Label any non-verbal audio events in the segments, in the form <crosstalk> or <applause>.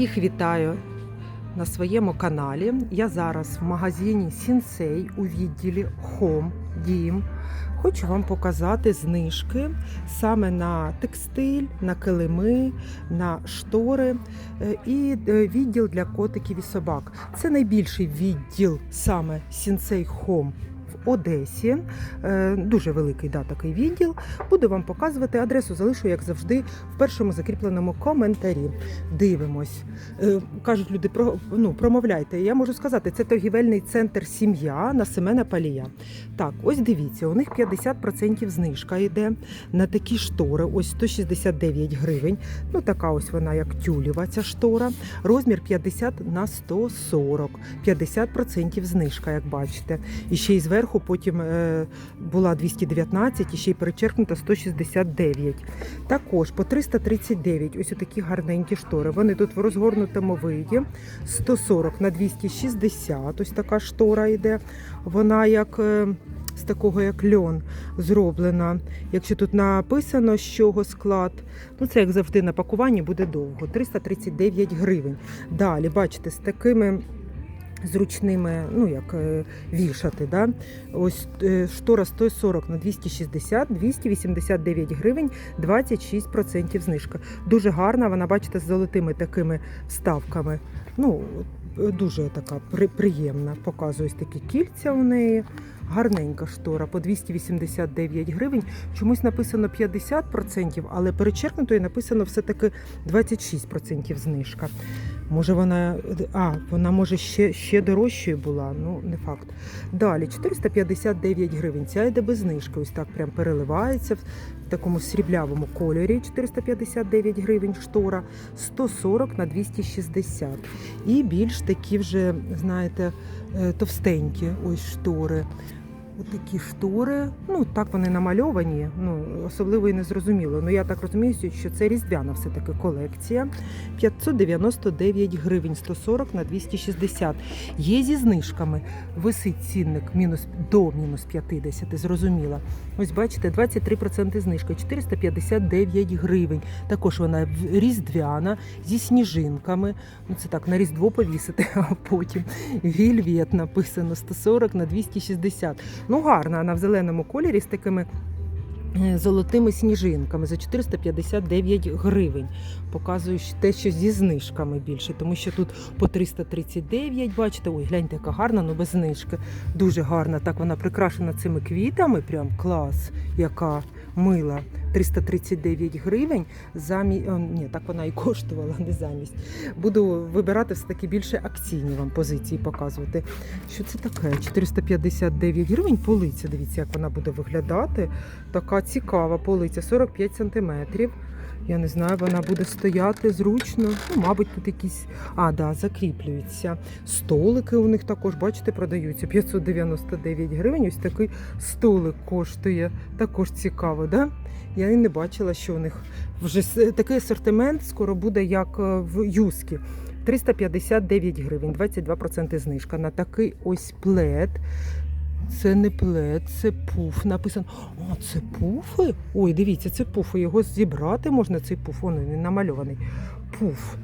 Всіх вітаю на своєму каналі. Я зараз в магазині Сінсей у відділі Home Дім. Хочу вам показати знижки саме на текстиль, на килими, на штори е, і е, відділ для котиків і собак. Це найбільший відділ саме Сінсей Home Одесі. Е, Дуже великий да, такий відділ. Буду вам показувати адресу, залишу, як завжди, в першому закріпленому коментарі. Дивимось. Е, Кажуть люди, про, ну, промовляйте. Я можу сказати, це торгівельний центр сім'я на Семена Палія. Так, ось дивіться, у них 50% знижка йде на такі штори. Ось 169 гривень. Ну, така ось вона, як тюлєва, ця штора. Розмір 50 на 140. 50% знижка, як бачите. І ще й зверху потім е, була 219 і ще й перечеркнута 169. Також по 339 ось такі гарненькі штори. Вони тут в розгорнутому виді. 140 на 260. Ось така штора йде. Вона як. е, з такого як льон зроблена. Якщо тут написано, з чого склад, ну це як завжди на пакуванні буде довго. 339 гривень. Далі, бачите, з такими зручними, ну як е, вішати. Да? Ось е, штора 140 на 260, 289 гривень, 26% знижка. Дуже гарна, вона, бачите, з золотими такими вставками. Ну, е, дуже така приємна. Показую такі кільця у неї. Гарненька штора по 289 гривень. Чомусь написано 50%, але перечеркнутою написано все-таки 26% знижка. Може вона, а, вона може ще, ще дорожчою була, ну не факт. Далі 459 гривень. Ця йде без знижки. Ось так прям переливається в такому сріблявому кольорі. 459 гривень штора, 140 на 260. І більш такі вже, знаєте, е, товстенькі ось штори. Такі штори, ну так вони намальовані, ну особливо і не зрозуміло. Ну я так розумію, що це різдвяна все-таки колекція. 599 гривень, 140 на 260. Є зі знижками. Висить цінник мінус до мінус 50, зрозуміло. Ось бачите, 23% знижка, 459 гривень. Також вона різдвяна зі сніжинками. Ну це так на різдво повісити, <laughs> а потім вільвет написано 140 на 260. Ну, гарна вона в зеленому кольорі з такими е, золотими сніжинками за 459 гривень. Показую те, що зі знижками більше, тому що тут по 339, бачите, ой, гляньте, яка гарна, ну без знижки. Дуже гарна. Так вона прикрашена цими квітами. Прям клас, яка мила. 339 гривень замість. Ні, так вона і коштувала, не замість. Буду вибирати все таки більше акційні вам позиції показувати. Що це таке? 459 гривень полиця. Дивіться, як вона буде виглядати. Така цікава полиця, 45 сантиметрів. Я не знаю, вона буде стояти зручно. Ну, мабуть, тут якісь. А, да, закріплюються. Столики у них також, бачите, продаються. 599 гривень. Ось такий столик коштує. Також цікаво, да? Я і не бачила, що у них вже такий асортимент скоро буде, як е, в Юскі. 359 гривень, 22% знижка на такий ось плед. Це не плед, це пуф. Написано. О, це пуфи? Ой, дивіться, це пуфи. Його зібрати можна, цей пуф, Вон він намальований. Пуф.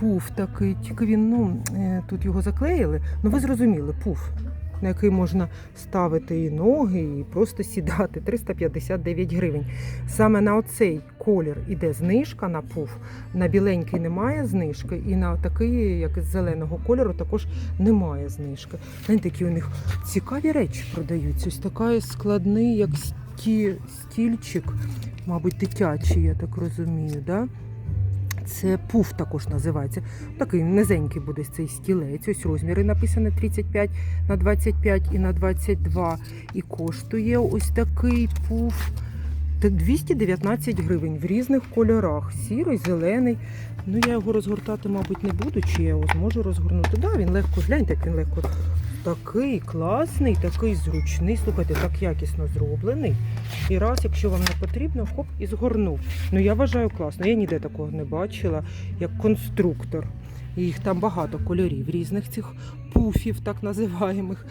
Пуф такий, тільки він, ну, е, тут його заклеїли. Ну, ви зрозуміли, пуф, на який можна ставити і ноги, і просто сідати. 359 гривень. Саме на оцей колір іде знижка на пуф. На біленький немає знижки, і на такий, як з зеленого кольору, також немає знижки. Знаєте, такі у них цікаві речі продаються. Ось такий складний, як сті, стільчик, мабуть, дитячий, я так розумію. Да? Це пуф також називається. Такий низенький буде цей стілець. Ось розміри написані 35 на 25 і на 22. І коштує ось такий пуф. 219 гривень в різних кольорах. Сірий, зелений. Ну я його розгортати, мабуть, не буду, чи я його зможу розгорнути. Да, він легко, гляньте, як він легко. Такий класний, такий зручний. Слухайте, так якісно зроблений. І раз, якщо вам не потрібно, хоп, і згорнув. Ну я вважаю класно. Я ніде такого не бачила, як конструктор. Їх там багато кольорів різних цих пуфів, так називаємих.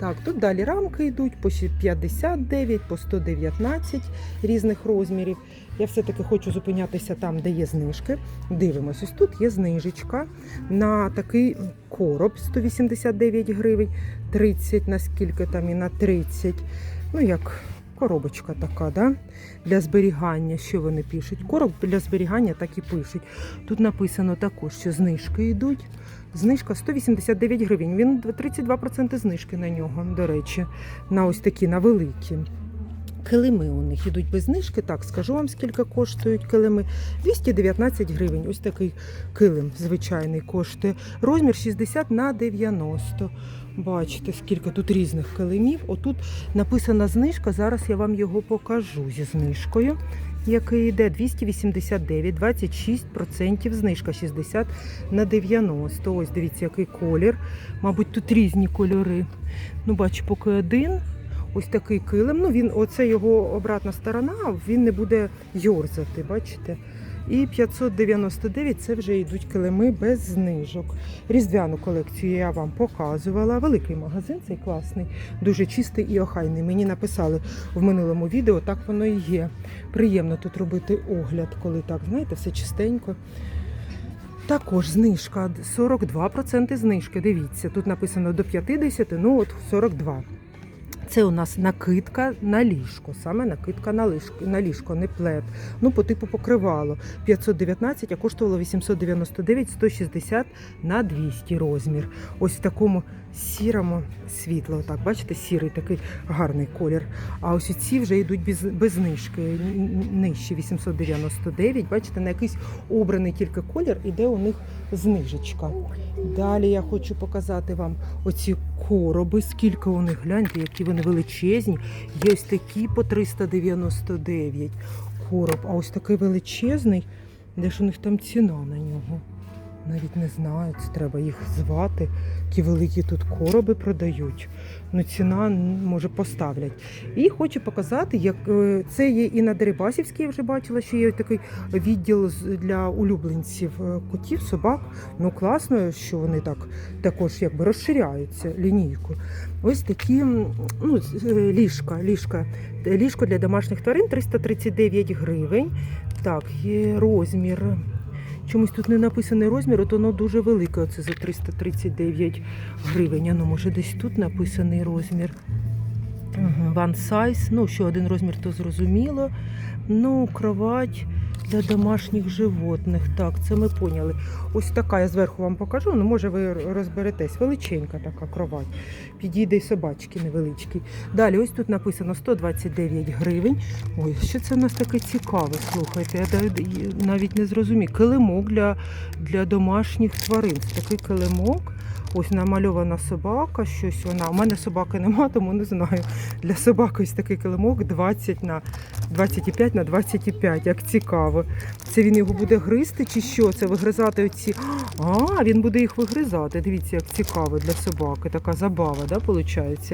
Так, тут далі рамки йдуть по 59, по 119 різних розмірів. Я все-таки хочу зупинятися там, де є знижки. Дивимось, ось тут є знижечка на такий короб 189 гривень, 30 на скільки там і на 30. Ну, як коробочка така, да? для зберігання. Що вони пишуть? Короб для зберігання так і пишуть. Тут написано також, що знижки йдуть. Знижка 189 гривень. Він 32% знижки на нього, до речі, на ось такі на великі. Килими у них ідуть без знижки. Так, скажу вам, скільки коштують килими. 219 гривень. Ось такий килим звичайний коштує. Розмір 60 на 90. Бачите, скільки тут різних килимів. Отут написана знижка. Зараз я вам його покажу зі знижкою. Який йде 289, 26% знижка 60 на 90. Ось дивіться, який колір. Мабуть, тут різні кольори. Ну, бачу, поки один. Ось такий килим. Ну, він, оце його обратна сторона, він не буде йорзати, бачите? І 599 це вже йдуть килими без знижок. Різдвяну колекцію я вам показувала. Великий магазин, цей класний, дуже чистий і охайний. Мені написали в минулому відео, так воно і є. Приємно тут робити огляд, коли так, знаєте, все чистенько. Також знижка 42% знижки. Дивіться, тут написано до 50, ну от 42. Це у нас накидка на ліжко, саме накидка на ліжко, на ліжко, не плед. Ну, по типу покривало. 519, а коштувало 899, 160 на 200 розмір. Ось в такому сірому світло. Так, бачите, сірий такий гарний колір. А ось ці вже йдуть без, без знижки. Нижче 899. Бачите, на якийсь обраний тільки колір іде у них знижечка. Далі я хочу показати вам оці короби, скільки у них, гляньте, які вони величезні. Є ось такі по 399 короб, а ось такий величезний, де ж у них там ціна на нього. Навіть не знаю, це треба їх звати. Які великі тут короби продають. Ну, ціна може поставлять. І хочу показати, як е, це є і на Дерибасівській, я вже бачила, що є такий відділ для улюбленців е, котів, собак. Ну класно, що вони так також якби розширяються лінійку. Ось такі ну, е, ліжка, ліжка. Ліжко для домашніх тварин 339 гривень. Так, є розмір. Чомусь тут не написаний розмір, от воно дуже велике. Оце за 339 гривень. А ну, може, десь тут написаний розмір. One size. Ну, що один розмір, то зрозуміло. Ну, кровать для домашніх животних. Так, це ми поняли. Ось така я зверху вам покажу. Ну, може, ви розберетесь. Величенька така кровать. Підійде й собачки невеличкі. Далі, ось тут написано 129 гривень. Ой, що це в нас таке цікаве? Слухайте, я навіть не зрозумію. Килимок для, для домашніх тварин. Такий килимок. Ось намальована собака, щось вона. У мене собаки нема, тому не знаю. Для собаки ось такий килимок 20 на 25 на 25, як цікаво. Це він його буде гризти чи що? Це вигризати оці. А, він буде їх вигризати. Дивіться, як цікаво для собаки. Така забава, да, виходить?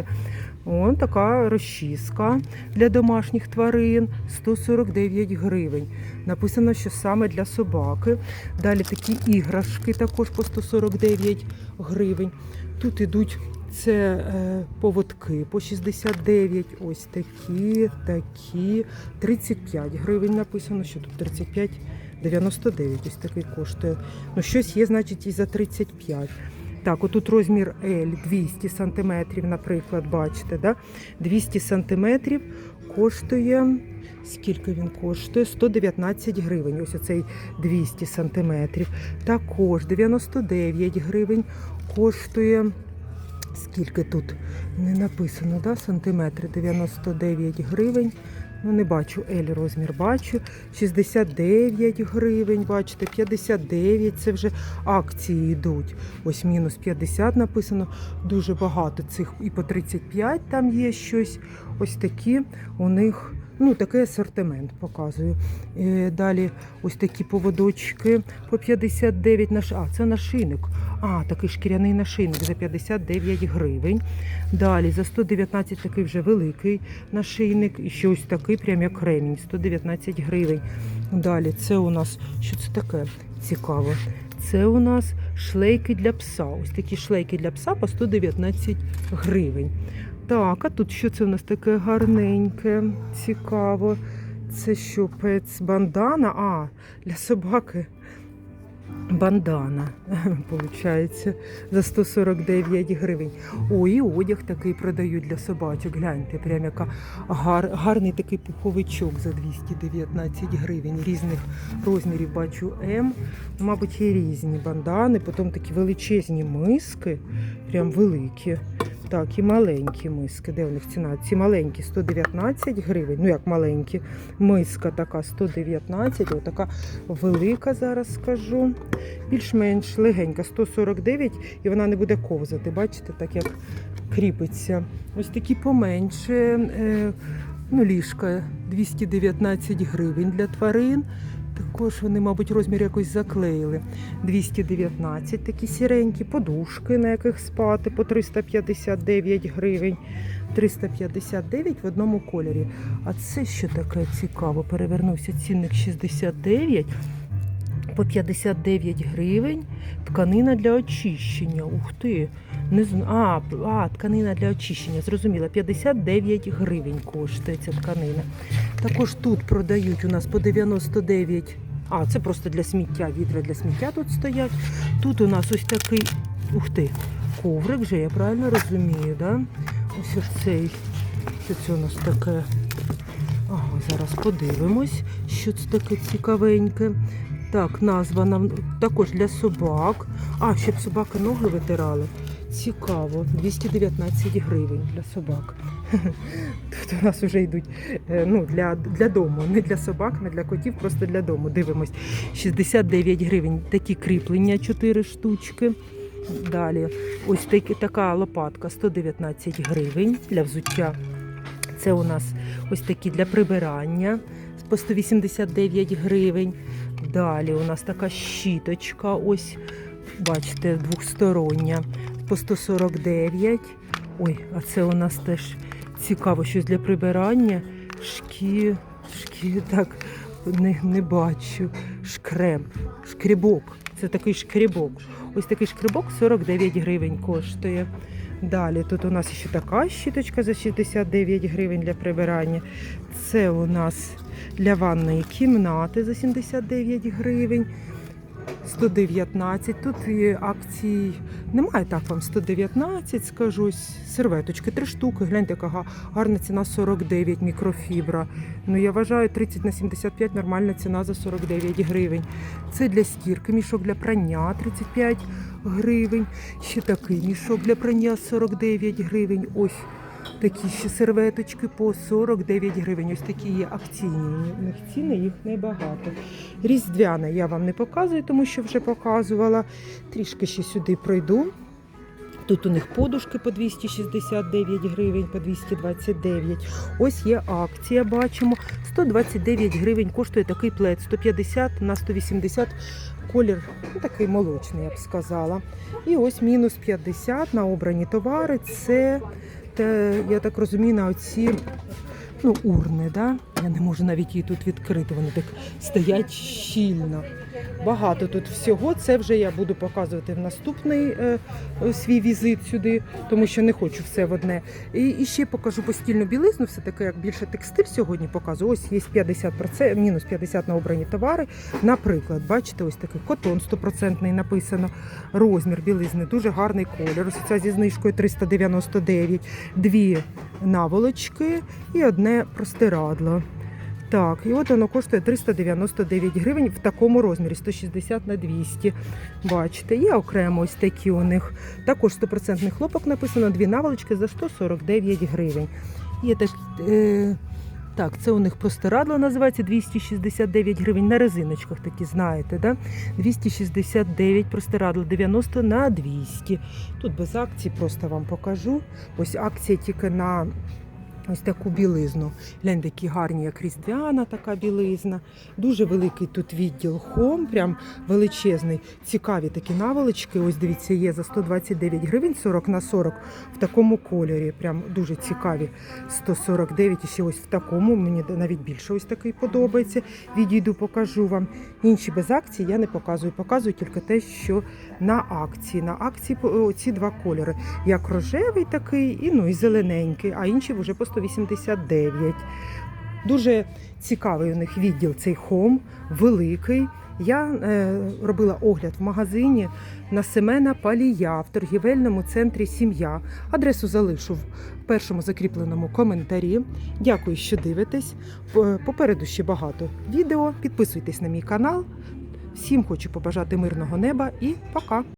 О, така розчіска для домашніх тварин 149 гривень. Написано, що саме для собаки. Далі такі іграшки також по 149 гривень. Тут ідуть це е, поводки по 69, ось такі, такі. 35 гривень написано, що тут 35, 99 ось такий коштує. Ну, щось є, значить, і за 35. Так, отут розмір L 200 см, наприклад, бачите, да? 200 см коштує. Скільки він коштує? 119 гривень. Ось оцей 200 см. Також 99 гривень коштує. Скільки тут не написано, да? сантиметри 99 гривень. Ну, не бачу L розмір, бачу. 69 гривень, бачите, 59, це вже акції йдуть. Ось мінус 50 написано. Дуже багато цих і по 35 там є щось. Ось такі у них. Ну, такий асортимент показую. Е, Далі ось такі поводочки по 59 наш. А, це нашийник. А, такий шкіряний нашийник за 59 гривень. Далі за 119 такий вже великий нашийник. І ще ось такий, прям як ремінь, 119 гривень. Далі це у нас що це таке цікаво. Це у нас шлейки для пса. Ось такі шлейки для пса по 119 гривень. Так, а тут що це у нас таке гарненьке, цікаво. це що, пец бандана? А, для собаки бандана, <laughs> виходить, за 149 гривень. О, і одяг такий продають для собачок. Гляньте, прям яка гар, гарний такий пуховичок за 219 гривень. Різних розмірів бачу М. Мабуть, є різні бандани, потім такі величезні миски, прям великі. Так, і маленькі миски. Де у них ціна? Ці маленькі 119 гривень. Ну як маленькі. Миска така 119, отака велика зараз скажу. Більш-менш легенька, 149, і вона не буде ковзати. Бачите, так як кріпиться. Ось такі поменше. Е, ну, ліжка 219 гривень для тварин. Також вони, мабуть, розмір якось заклеїли. 219 такі сіренькі, подушки, на яких спати по 359 гривень. 359 в одному кольорі. А це що таке цікаво? Перевернувся цінник 69 по 59 гривень. Тканина для очищення. Ух ти. Не зн... а, а, тканина для очищення. Зрозуміла, 59 гривень коштує ця тканина. Також тут продають у нас по 99. А, це просто для сміття. Відра для сміття тут стоять. Тут у нас ось такий. Ух ти, коврик же, я правильно розумію, да? Ось ось цей. Що це у нас таке? Ага, зараз подивимось, що це таке цікавеньке. Так, назва нам також для собак. А, щоб собаки ноги витирали. Цікаво, 219 гривень для собак. <laughs> Тут у нас вже йдуть е, ну, для, для дому, не для собак, не для котів, просто для дому. Дивимось. 69 гривень. Такі кріплення 4 штучки. Далі, ось такі, така лопатка 119 гривень для взуття. Це у нас ось такі для прибирання по 189 гривень. Далі у нас така щіточка, ось, бачите, двохстороння по 149. Ой, а це у нас теж цікаво, щось для прибирання. Шкі, шкі, так, не, не бачу. Шкреб, шкрібок. Це такий шкрібок. Ось такий шкрібок 49 гривень коштує. Далі тут у нас ще така щіточка за 69 гривень для прибирання. Це у нас для ванної кімнати за 79 гривень. 119. Тут і акцій немає так вам 119, скажусь. Серветочки, три штуки. Гляньте, яка гарна ціна 49 мікрофібра. Ну я вважаю 30 на 75 нормальна ціна за 49 гривень. Це для стірки, мішок для прання 35 гривень. Ще такий мішок для прання 49 гривень. Ось такі ще серветочки по 49 гривень. Ось такі є акційні. У них ціни їх небагато. Різдвяне я вам не показую, тому що вже показувала. Трішки ще сюди пройду. Тут у них подушки по 269 гривень, по 229. Ось є акція, бачимо. 129 гривень коштує такий плед, 150 на 180 колір, ну, такий молочний, я б сказала. І ось мінус 50 на обрані товари. Це, я так розумію, на оці ну, урни. Да? Я не можу навіть її тут відкрити, вони так стоять щільно. Багато тут всього. Це вже я буду показувати в наступний е, е, свій візит сюди, тому що не хочу все в одне. І, і ще покажу постільну білизну, все таки як більше текстиль сьогодні показую. Ось є 50%, мінус 50 на обрані товари. Наприклад, бачите, ось такий котон 100% написано. Розмір білизни, дуже гарний колір. Ось ця зі знижкою 399, дві наволочки і одне простирадло. Так, і от воно коштує 399 гривень в такому розмірі 160 на 200. Бачите, є окремо ось такі у них. Також 100% хлопок написано, дві наволочки за 149 гривень. Є так, е, так, це у них простирадло називається 269 гривень на резиночках, такі знаєте, да? 269 простирадло 90 на 200. Тут без акцій просто вам покажу. Ось акція тільки на ось таку білизну. Гляньте, які гарні, як різдвяна така білизна. Дуже великий тут відділ хом, прям величезний. Цікаві такі наволочки. Ось дивіться, є за 129 гривень 40 на 40 в такому кольорі. Прям дуже цікаві. 149 і ще ось в такому. Мені навіть більше ось такий подобається. Відійду, покажу вам. Інші без акції я не показую. Показую тільки те, що на акції. На акції ці два кольори. Як рожевий такий, і ну і зелененький, а інші вже по 189. Дуже цікавий у них відділ цей хом, великий. Я е, робила огляд в магазині на Семена Палія в торгівельному центрі Сім'я. Адресу залишу в першому закріпленому коментарі. Дякую, що дивитесь. Попереду ще багато відео. Підписуйтесь на мій канал. Всім хочу побажати мирного неба і пока!